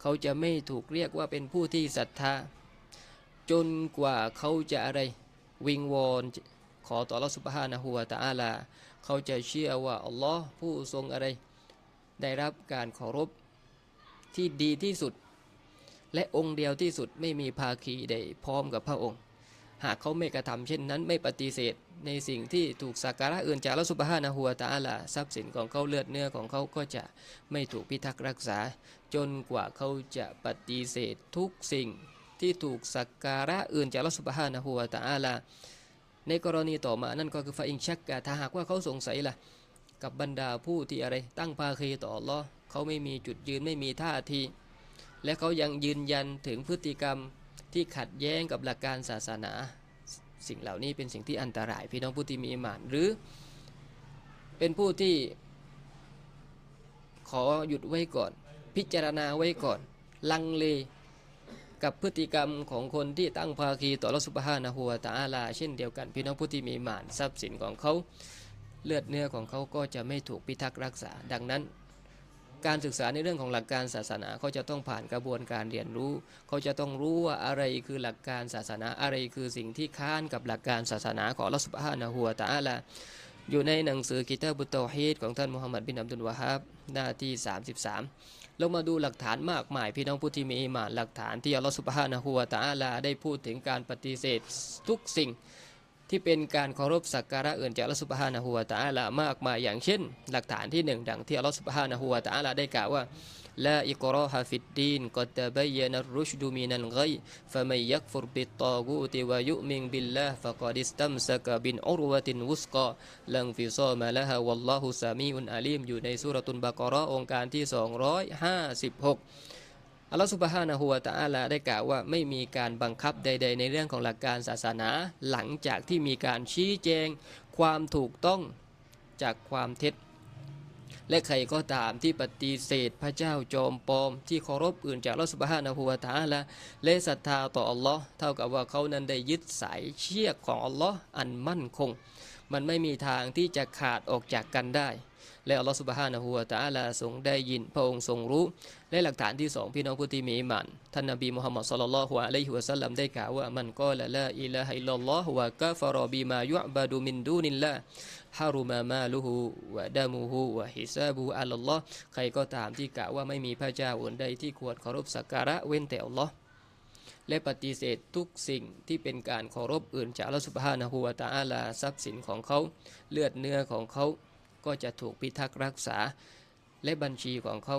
เขาจะไม่ถูกเรียกว่าเป็นผู้ที่ศรัทธา จนกว่าเขาจะอะไรวิงวอนขอต่ออัลลอฮฺสุบฮานะฮัวตาอาลา เขาจะเชื่อว่าอัลลอฮ์ผู้ทรงอะไร ได้รับการเคารพที่ดีที่สุด และองค์เดียวที่สุดไม่มีภาคีใดพร้อมกับพระองค์ หากเขาไม่กระทำเช่นนั้นไม่ปฏิเสธ ในสิ่งที่ถูกสักการะอื่นจากอัลลอฮฺสุบฮานะฮูวตาลาทรัพย์สินของเขาเลือดเนื้อของเขาก็จะไม่ถูกพิทักษ์รักษา จนกว่าเขาจะปฏิเสธทุกสิ่งที่ถูกสักการะอื่นจากอัลลอฮฺสุบฮานะฮูวตาลาในกรณีต่อมานั่นก็คือฟาอิงชักกะถ้าหากว่าเขาสงสัยล่ะกับบรรดาผู้ที่อะไรตั้งภาคีต่อลอเขาไม่มีจุดยืนไม่มีท่าที และเขายังยืนยันถึงพฤติกรรม ที่ขัดแย้งกับหลักการศาสนา สิ่งเหล่านี้เป็นสิ่งที่อันตราย พี่น้องผู้ที่มีอิหมานหรือ เป็นผู้ที่ขอหยุดไว้ก่อน พิจารณาไว้ก่อน ลังเลกับพฤติกรรมของคนที่ตั้งภาคีต่อรัสุบฮานะฮูวตะอาลา เช่นเดียวกัน พี่น้องผู้ที่มีหมานทรัพย์สินของเขา เลือดเนื้อของเขาก็จะไม่ถูกพิทักษ์รักษา ดังนั้น การศึกษาในเรื่องของหลักการศาสนาเขาจะต้องผ่านกระบวนการเรียนรู้ เขาจะต้องรู้ว่าอะไรคือหลักการศาสนาอะไรคือสิ่งที่ค้านกับหลักการศาสนาของอัลลอฮฺสุบฮานะฮูวตะอาลาอยู่ในหนังสือกิตาบุตเตฮีดของท่านมุฮัมมัดบินอับดุลวะฮับหน้าที่ 33ลงมาดูหลักฐานมากมาย พี่น้องผู้ที่มีอิหมานหลักฐานที่อัลลอฮฺสุบฮานะฮูวะตะอาลาได้พูดถึงการปฏิเสธทุกสิ่ง ที่เป็นการเคารพสักการะอื่นจากอัลลอฮฺสุบฮานะฮูวะตะอาลามากมายอย่างเช่น หลักฐานที่หนึ่งดังที่อัลลอฮฺสุบฮานะฮูวะตะอาลาได้กล่าวว่าลาอิกราฮะฟิดดีนกัดตะบยนัรุชดุมินัลไกฟะมันยักฟุรบิตตากูติวะยุมินบิลลาฮ์ฟะกอดิสตัมซะกะบินอุรวะตินวุสกาลังฟิซอมาละฮะวัลลอฮุซามีอุนอาลีมอยู่ในสุรตุนบะกอราะองค์การที่ 256 อัลลอฮฺสุบฮานะฮูวะตะอาลาได้กล่าวว่าไม่มีการบังคับใด ๆ ในเรื่องของหลักการศาสนา หลังจากที่มีการชี้แจงความถูกต้องจากความเท็จ และใครก็ตามที่ปฏิเสธพระเจ้าจอมปลอม ที่เคารพอื่นจากอัลลอฮฺสุบฮานะฮูวะตะอาลาและศรัทธาต่ออัลลอฮ์เท่ากับว่าเขานั้นได้ยึดสายเชือกของอัลลอฮ์อันมั่นคง มันไม่มีทางที่จะขาดออกจากกันได้ และอัลลอฮฺสุบฮานะฮูวะตะอาลาทรงได้ยินพระองค์ทรงรู้ และหลักฐานที่สองพี่น้องผู้ที่มีอิมานท่านนบีมุฮัมมัดศ็อลลัลลอฮุอะลัยฮิวะสัลลัมได้กล่าวว่ามันกอละลาอิลาฮะอิลลอฮุวะกะฟะรบิมายุบะดุมินดูนิลลาฮ์ฮารุมามาลุฮูวะดามุฮูวะฮิซาบุอัลลอฮ์ใครก็ตามที่กล่าวว่าไม่มีพระเจ้าอื่นใดที่ควรเคารพสักการะเว้นแต่อัลลอฮ์และปฏิเสธทุกสิ่งที่เป็นการเคารพอื่นจากอัลลอฮ์ซุบฮานะฮูวะตะอาลาทรัพย์สินของเขา เลือดเนื้อของเขา ก็จะถูกพิทักษ์รักษา และบัญชีของเขา